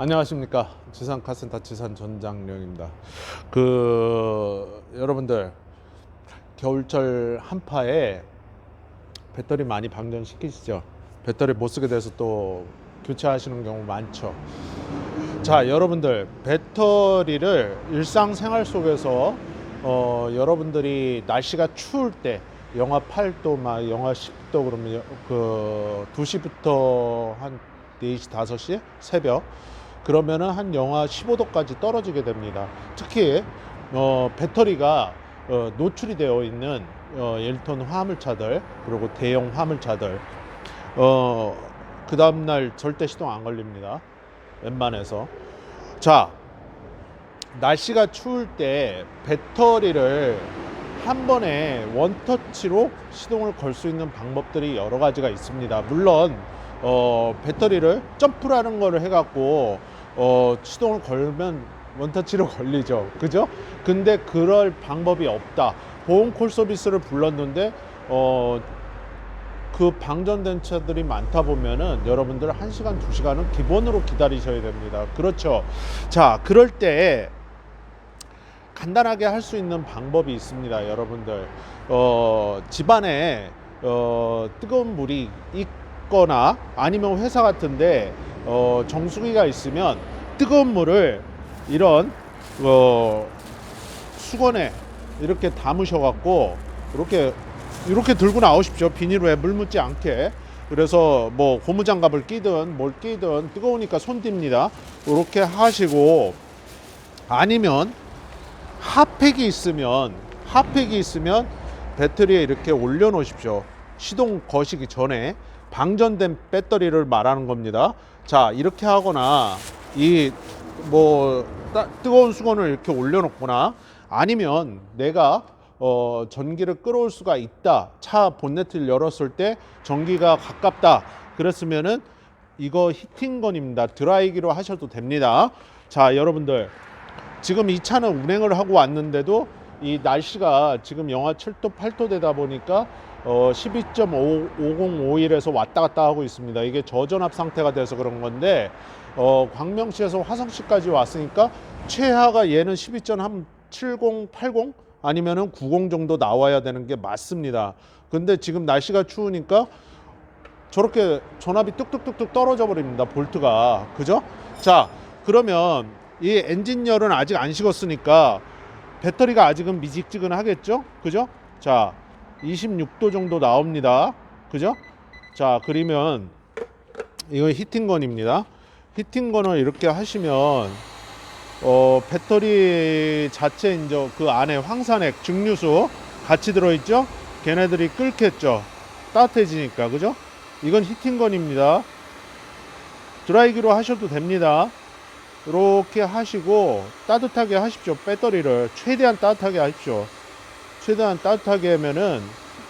안녕하십니까 지산 카센터 지산 전장령입니다. 그 여러분들 겨울철 한파에 배터리 많이 방전시키시죠. 배터리 못 쓰게 돼서 또 교체하시는 경우 많죠. 자 여러분들 배터리를 일상생활 속에서 어, 여러분들이 날씨가 추울 때 영하 8도 막 영하 10도 그러면 여- 그 2시부터 한 4시 5시 새벽 그러면은 한 영하 15도까지 떨어지게 됩니다. 특히 어, 배터리가 어, 노출이 되어 있는 어, 1톤 화물차들 그리고 대형 화물차들 어, 그 다음날 절대 시동 안 걸립니다. 웬만해서 자 날씨가 추울 때 배터리를 한 번에 원터치로 시동을 걸 수 있는 방법들이 여러 가지가 있습니다. 물론 어, 배터리를 점프라는 거를 해갖고 어, 시동을 걸면 원터치로 걸리죠. 그죠? 근데 그럴 방법이 없다. 보험 콜 서비스를 불렀는데 어, 그 방전된 차들이 많다 보면은 여러분들 1시간, 2시간은 기본으로 기다리셔야 됩니다. 그렇죠. 자, 그럴 때 간단하게 할 수 있는 방법이 있습니다, 여러분들. 어, 집안에 어, 뜨거운 물이 있거나 아니면 회사 같은데 어, 정수기가 있으면 뜨거운 물을 이런 어, 수건에 이렇게 담으셔 갖고 이렇게 이렇게 들고 나오십시오. 비닐에 물 묻지 않게. 그래서 뭐 고무장갑을 끼든 뭘 끼든 뜨거우니까 손 띱니다. 이렇게 하시고 아니면 핫팩이 있으면 핫팩이 있으면 배터리에 이렇게 올려 놓으십시오. 시동 거시기 전에 방전된 배터리를 말하는 겁니다. 자, 이렇게 하거나 이 뭐 뜨거운 수건을 이렇게 올려 놓거나 아니면 내가 어, 전기를 끌어올 수가 있다. 차 본네트를 열었을 때 전기가 가깝다. 그랬으면은 이거 히팅건입니다. 드라이기로 하셔도 됩니다. 자, 여러분들 지금 이 차는 운행을 하고 왔는데도 이 날씨가 지금 영하 7도, 8도 되다 보니까 어, 12.55051에서 왔다 갔다 하고 있습니다. 이게 저전압 상태가 돼서 그런 건데 어, 광명시에서 화성시까지 왔으니까 최하가 얘는 12.70, 80 아니면은 90 정도 나와야 되는 게 맞습니다. 근데 지금 날씨가 추우니까 저렇게 전압이 뚝뚝뚝뚝 떨어져 버립니다. 볼트가. 그죠? 자, 그러면 이 엔진열은 아직 안 식었으니까 배터리가 아직은 미직지근하겠죠? 그죠? 자, 26도 정도 나옵니다. 그죠? 자, 그러면 이건 히팅건입니다. 히팅건을 이렇게 하시면 어, 배터리 자체 이제 그 안에 황산액, 증류수 같이 들어있죠? 걔네들이 끓겠죠? 따뜻해지니까, 그죠? 이건 히팅건입니다. 드라이기로 하셔도 됩니다. 이렇게 하시고 따뜻하게 하십시오. 배터리를 최대한 따뜻하게 하십시오. 최대한 따뜻하게 하면은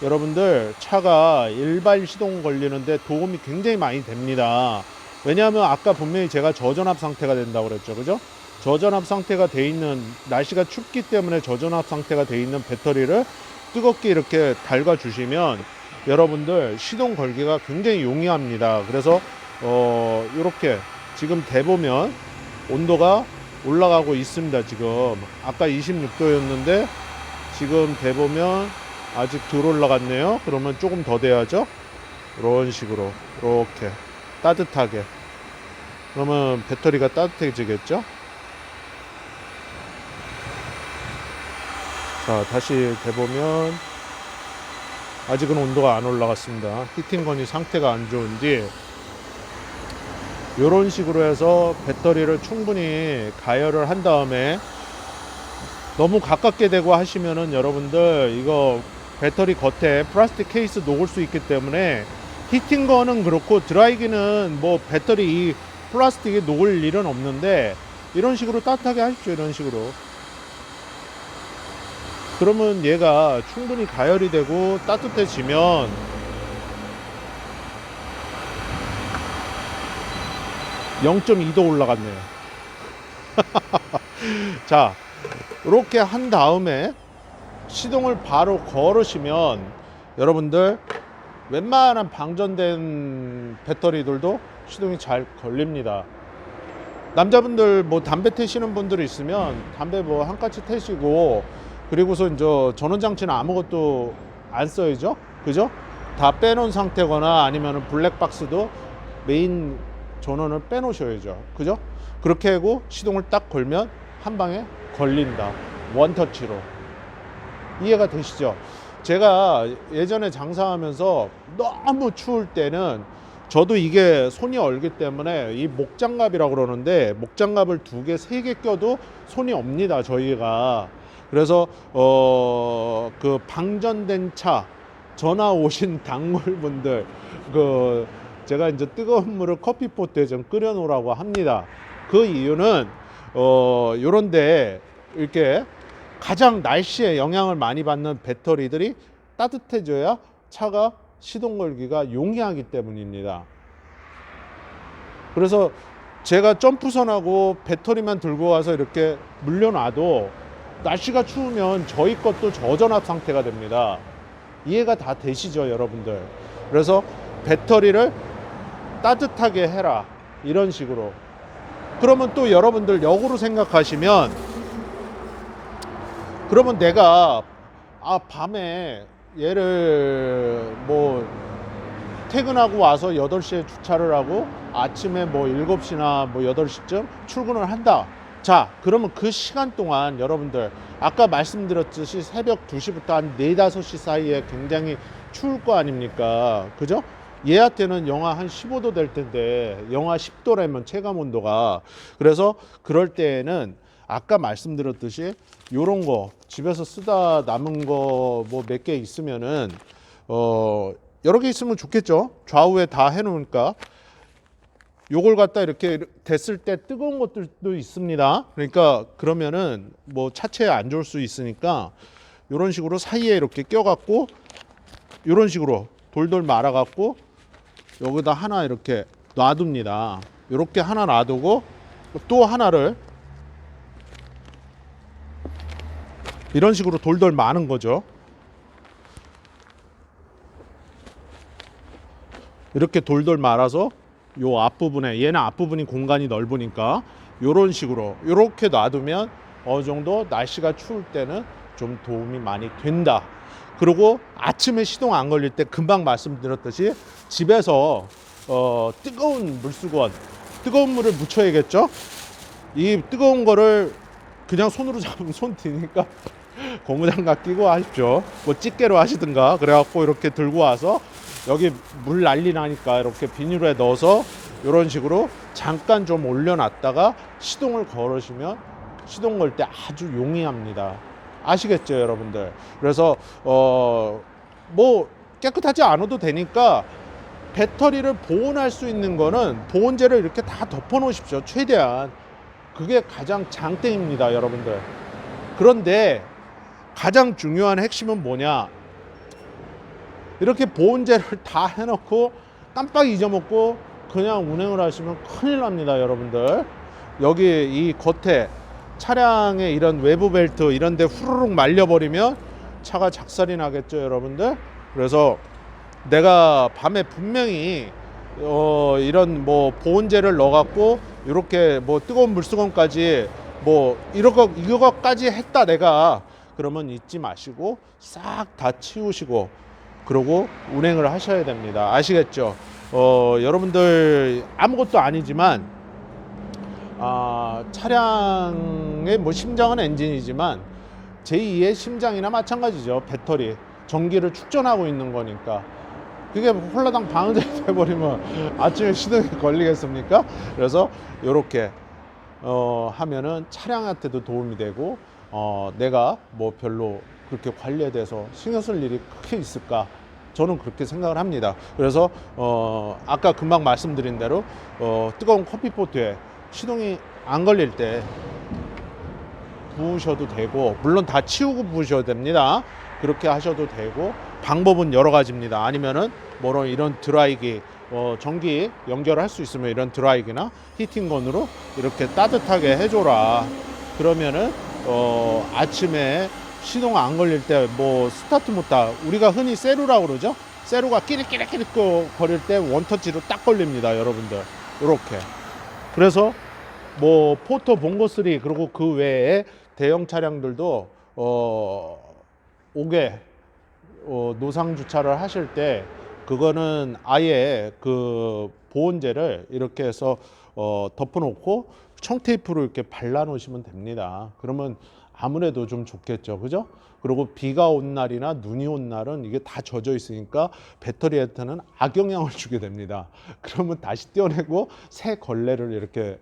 여러분들 차가 일발 시동 걸리는데 도움이 굉장히 많이 됩니다. 왜냐하면 아까 분명히 제가 저전압 상태가 된다고 그랬죠. 그죠? 저전압 상태가 돼 있는 날씨가 춥기 때문에 저전압 상태가 돼 있는 배터리를 뜨겁게 이렇게 달궈 주시면 여러분들 시동 걸기가 굉장히 용이합니다. 그래서 어 이렇게 지금 대보면 온도가 올라가고 있습니다. 지금 아까 26도였는데 지금 대보면 아직 덜 올라갔네요. 그러면 조금 더 돼야죠. 이런 식으로 이렇게 따뜻하게 그러면 배터리가 따뜻해지겠죠. 자 다시 대보면 아직은 온도가 안 올라갔습니다. 히팅건이 상태가 안 좋은지 이런 식으로 해서 배터리를 충분히 가열을 한 다음에 너무 가깝게 대고 하시면은 여러분들 이거 배터리 겉에 플라스틱 케이스 녹을 수 있기 때문에 히팅건은 그렇고 드라이기는 뭐 배터리 이 플라스틱이 녹을 일은 없는데 이런 식으로 따뜻하게 하십시오 이런 식으로. 그러면 얘가 충분히 가열이 되고 따뜻해지면 (0.2도) 올라갔네요. 자 이렇게 한 다음에 시동을 바로 걸으시면 여러분들 웬만한 방전된 배터리들도 시동이 잘 걸립니다 남자분들 뭐 담배 태시는 분들 있으면 담배 뭐한 까치 태시고 그리고서 이제 전원 장치는 아무것도 안 써야죠. 그죠? 다 빼놓은 상태거나 아니면 블랙박스도 메인 전원을 빼놓으셔야죠. 그죠? 그렇게 하고 시동을 딱 걸면 한 방에 걸린다. 원터치로. 이해가 되시죠? 제가 예전에 장사하면서 너무 추울 때는 저도 이게 손이 얼기 때문에 이 목장갑이라고 그러는데 목장갑을 두 개, 세 개 껴도 손이 옵니다. 저희가. 그래서 어, 그 방전된 차 전화 오신 단골분들 그 제가 이제 뜨거운 물을 커피포트에 좀 끓여 놓으라고 합니다. 그 이유는 어 요런데 이렇게 가장 날씨에 영향을 많이 받는 배터리들이 따뜻해져야 차가 시동 걸기가 용이하기 때문입니다. 그래서 제가 점프선하고 배터리만 들고 와서 이렇게 물려놔도 날씨가 추우면 저희 것도 저전압 상태가 됩니다. 이해가 다 되시죠, 여러분들? 그래서 배터리를 따뜻하게 해라. 이런 식으로. 그러면 또 여러분들 역으로 생각하시면 그러면 내가 아 밤에 얘를 뭐 퇴근하고 와서 8시에 주차를 하고 아침에 뭐 7시나 뭐 8시쯤 출근을 한다. 자, 그러면 그 시간 동안 여러분들 아까 말씀드렸듯이 새벽 2시부터 한 4, 5시 사이에 굉장히 추울 거 아닙니까? 그죠? 얘한테는 영하 한 15도 될 텐데 영하 10도라면 체감 온도가. 그래서 그럴 때에는 아까 말씀드렸듯이 요런 거 집에서 쓰다 남은 거 뭐 몇 개 있으면은 어 여러 개 있으면 좋겠죠. 좌우에 다 해놓으니까. 요걸 갖다 이렇게 됐을 때 뜨거운 것들도 있습니다. 그러니까 그러면은 뭐 차체에 안 좋을 수 있으니까 요런 식으로 사이에 이렇게 껴갖고 요런 식으로 돌돌 말아갖고 여기다 하나 이렇게 놔둡니다 요렇게 하나 놔두고 또 하나를 이런 식으로 돌돌 마는 거죠. 이렇게 돌돌 말아서 요 앞부분에 얘는 앞부분이 공간이 넓으니까 요런 식으로 요렇게 놔두면 어느 정도 날씨가 추울 때는 좀 도움이 많이 된다. 그리고 아침에 시동 안 걸릴 때 금방 말씀드렸듯이 집에서 어, 뜨거운 물수건 뜨거운 물을 묻혀야겠죠? 이 뜨거운 거를 그냥 손으로 잡으면 손 뒤니까 고무장갑 끼고 하십시오. 뭐 집게로 하시든가 그래갖고 이렇게 들고 와서 여기 물 난리 나니까 이렇게 비닐에 넣어서 이런 식으로 잠깐 좀 올려놨다가 시동을 걸으시면 시동 걸 때 아주 용이합니다. 아시겠죠, 여러분들? 그래서 어 뭐 깨끗하지 않아도 되니까 배터리를 보온할 수 있는 거는 보온재를 이렇게 다 덮어 놓으십시오. 최대한 그게 가장 장땡입니다, 여러분들. 그런데 가장 중요한 핵심은 뭐냐? 이렇게 보온재를 다 해놓고 깜빡 잊어먹고 그냥 운행을 하시면 큰일 납니다, 여러분들. 여기 이 겉에 차량의 이런 외부 벨트 이런 데 후루룩 말려버리면 차가 작살이 나겠죠, 여러분들. 그래서 내가 밤에 분명히 어 이런 뭐 보온재를 넣어갖고 이렇게 뭐 뜨거운 물수건까지 뭐 이런 거 이거까지 했다 내가 그러면 잊지 마시고 싹 다 치우시고 그러고 운행을 하셔야 됩니다. 아시겠죠? 어 여러분들 아무것도 아니지만 아 차량의 뭐 심장은 엔진이지만 제2의 심장이나 마찬가지죠. 배터리 전기를 축전하고 있는 거니까 그게 홀라당 방전이 돼버리면 아침에 시동이 걸리겠습니까? 그래서 이렇게 어, 하면은 차량한테도 도움이 되고 어, 내가 뭐 별로 그렇게 관리에 대해서 신경 쓸 일이 크게 있을까? 저는 그렇게 생각을 합니다. 그래서 어, 아까 금방 말씀드린 대로 어, 뜨거운 커피포트에 시동이 안 걸릴 때 부으셔도 되고 물론 다 치우고 부으셔도 됩니다. 그렇게 하셔도 되고 방법은 여러 가지입니다. 아니면은 뭐로 이런 드라이기 어, 전기 연결할 수 있으면 이런 드라이기나 히팅건으로 이렇게 따뜻하게 해줘라. 그러면은 어, 아침에 시동 안 걸릴 때 뭐 스타트 못다 우리가 흔히 세루라 그러죠. 세루가 끼리끼리끼리 거릴 때 원터치로 딱 걸립니다, 여러분들. 이렇게. 그래서 뭐 포터 봉고 3 그리고 그 외에 대형 차량들도 어 5개 어, 노상 주차를 하실 때 그거는 아예 그 보온재를 이렇게 해서 어, 덮어놓고 청테이프로 이렇게 발라 놓으시면 됩니다. 그러면 아무래도 좀 좋겠죠, 그죠? 그리고 비가 온 날이나 눈이 온 날은 이게 다 젖어 있으니까 배터리한테는 악영향을 주게 됩니다. 그러면 다시 떼어내고 새 걸레를 이렇게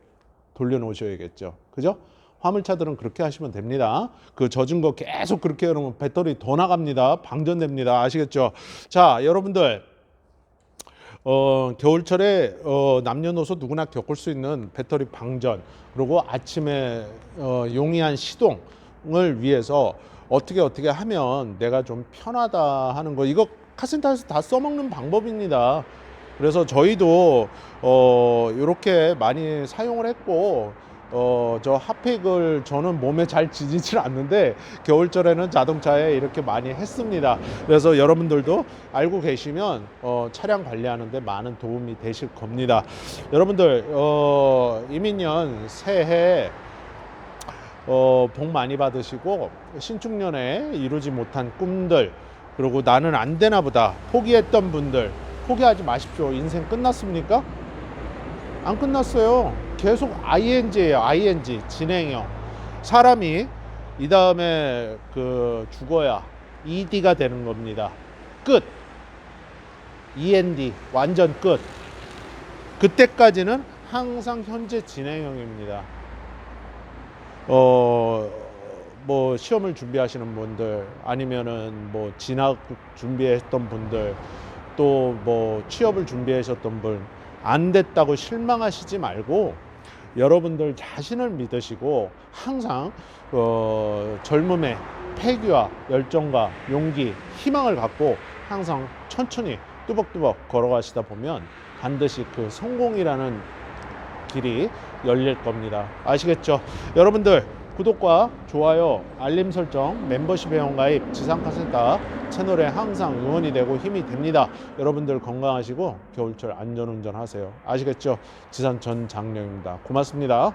돌려놓으셔야겠죠, 그죠? 화물차들은 그렇게 하시면 됩니다. 그 젖은 거 계속 그렇게 해놓으면 배터리 더 나갑니다. 방전됩니다. 아시겠죠? 자, 여러분들. 어, 겨울철에 어, 남녀노소 누구나 겪을 수 있는 배터리 방전 그리고 아침에 어, 용이한 시동을 위해서 어떻게 어떻게 하면 내가 좀 편하다 하는 거 이거 카센터에서 다 써먹는 방법입니다. 그래서 저희도 어, 이렇게 많이 사용을 했고 어, 저 핫팩을 저는 몸에 잘 지지질 않는데 겨울철에는 자동차에 이렇게 많이 했습니다. 그래서 여러분들도 알고 계시면 어, 차량 관리하는데 많은 도움이 되실 겁니다. 여러분들 어, 이민년 새해 어, 복 많이 받으시고 신축년에 이루지 못한 꿈들 그리고 나는 안 되나 보다 포기했던 분들 포기하지 마십시오. 인생 끝났습니까? 안 끝났어요. 계속 ing예요. ing 진행형. 사람이 이 다음에 그 죽어야 ed가 되는 겁니다. 끝. end 완전 끝. 그때까지는 항상 현재 진행형입니다. 어, 뭐 시험을 준비하시는 분들 아니면은 뭐 진학 준비했던 분들 또 뭐 취업을 준비하셨던 분 안 됐다고 실망하시지 말고 여러분들 자신을 믿으시고 항상 어, 젊음의 패기와 열정과 용기, 희망을 갖고 항상 천천히 뚜벅뚜벅 걸어가시다 보면 반드시 그 성공이라는 길이 열릴 겁니다. 아시겠죠? 여러분들 구독과 좋아요, 알림 설정, 멤버십 회원 가입, 지상카센터 채널에 항상 응원이 되고 힘이 됩니다. 여러분들 건강하시고 겨울철 안전운전 하세요. 아시겠죠? 지산 전 장령입니다. 고맙습니다.